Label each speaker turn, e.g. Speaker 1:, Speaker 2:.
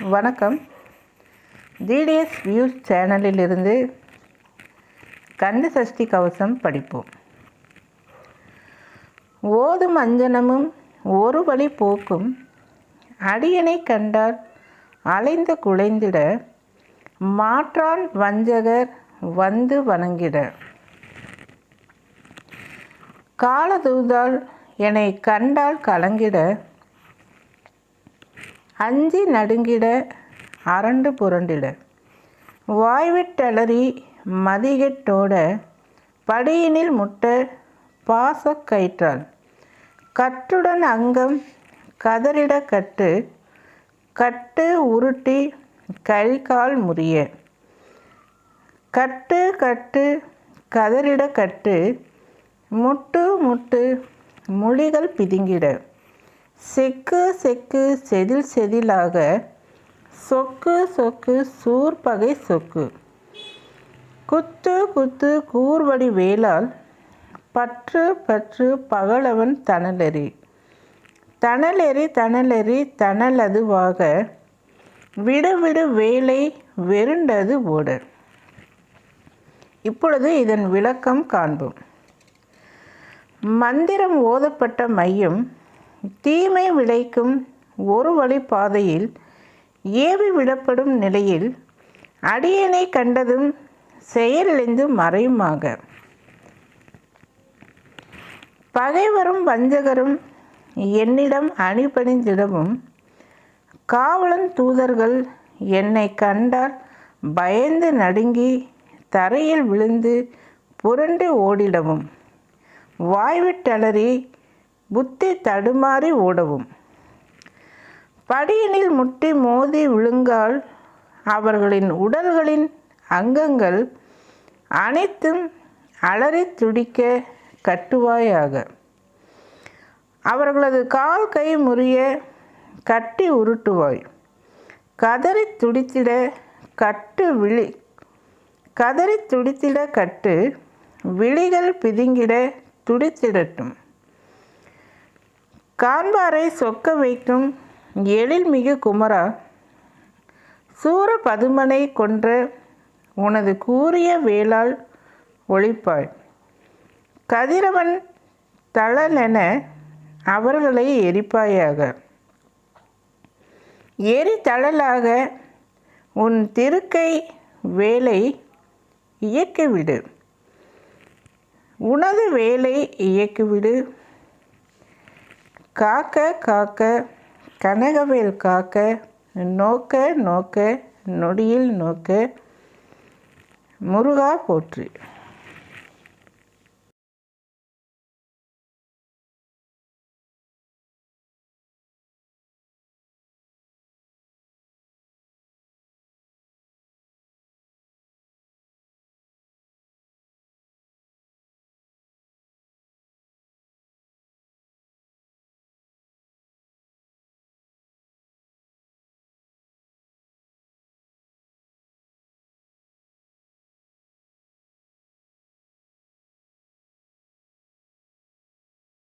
Speaker 1: வணக்கம். TDS views சேனலிலிருந்து கந்த சஷ்டி கவசம் படிப்போம். ஓதும் அஞ்சனமும் ஒரு வழி போக்கும். அடியனை கண்டால் அலைந்து குலைந்திட மாற்றான் வஞ்சகர் வந்து வணங்கிட. காலதூதால் என்னை கண்டால் கலங்கிட. அஞ்சி நடுங்கிட அரண்டு புரண்டிட. வாய்விட்டலறி மதிகெட்டோட படியினில் முட்ட பாசக்கயிற்றால் கற்றுடன் கட்டுடன் அங்கம் கதறிட கட்டு கட்டு உருட்டி கழிகால் முறிய. கட்டு கட்டு கதறிட கட்டு முட்டு முட்டு மொழிகள் பிதுங்கிட. செக்கு செக்கு செதில் செதிலாக சொக்கு சொக்கு சூர்பகை சொக்கு. குத்து குத்து கூர்வடி வேளால் பற்று பற்று பகலவன் தணலெறி. தணலெறி தணலெறி தணலதுவாக விடுவிடு வேலை வெருண்டது ஓட. இப்பொழுது இதன் விளக்கம் காண்போம். மந்திரம் ஓதப்பட்ட மையம் தீமை விளைக்கும் ஒரு வழி பாதையில் ஏவி விடப்படும் நிலையில் அடியனை கண்டதும் செயலிழந்து மறையுமாக. பகைவரும் வஞ்சகரும் என்னிடம் அணிபணிந்திடவும் காவலன் தூதர்கள் என்னை கண்டால் பயந்து நடுங்கி தரையில் விழுந்து புரண்டு ஓடிடவும். வாய்விட்டலறி புத்தி தடுமாறி ஓடவும். படியினில் முட்டி மோதி விழுங்கால் அவர்களின் உடல்களின் அங்கங்கள் அனைத்தும் அலறி துடிக்க கட்டுவாயாக. அவர்களது கால் கை முறிய கட்டி உருட்டுவாய். கதறி துடித்திட கட்டு விழி கதறி துடித்திட கட்டு விழிகள் பிதுங்கிட துடித்திடட்டும். காண்பாரை சொக்க வைக்கும் எழில்மிகு குமரா. சூர பதுமனை கொன்ற உனது கூறிய வேளால் ஒழிப்பாய் கதிரவன் தளலென அவர்களை எரிப்பாயாக. எரி தளலாக உன் திருக்கை வேலை இயக்கிவிடு. உனது வேலை இயக்கிவிடு. காக்க காக்க கனகவேல் காக்க நோக்க நோக்க நொடியில் நோக்க முருகா போற்று.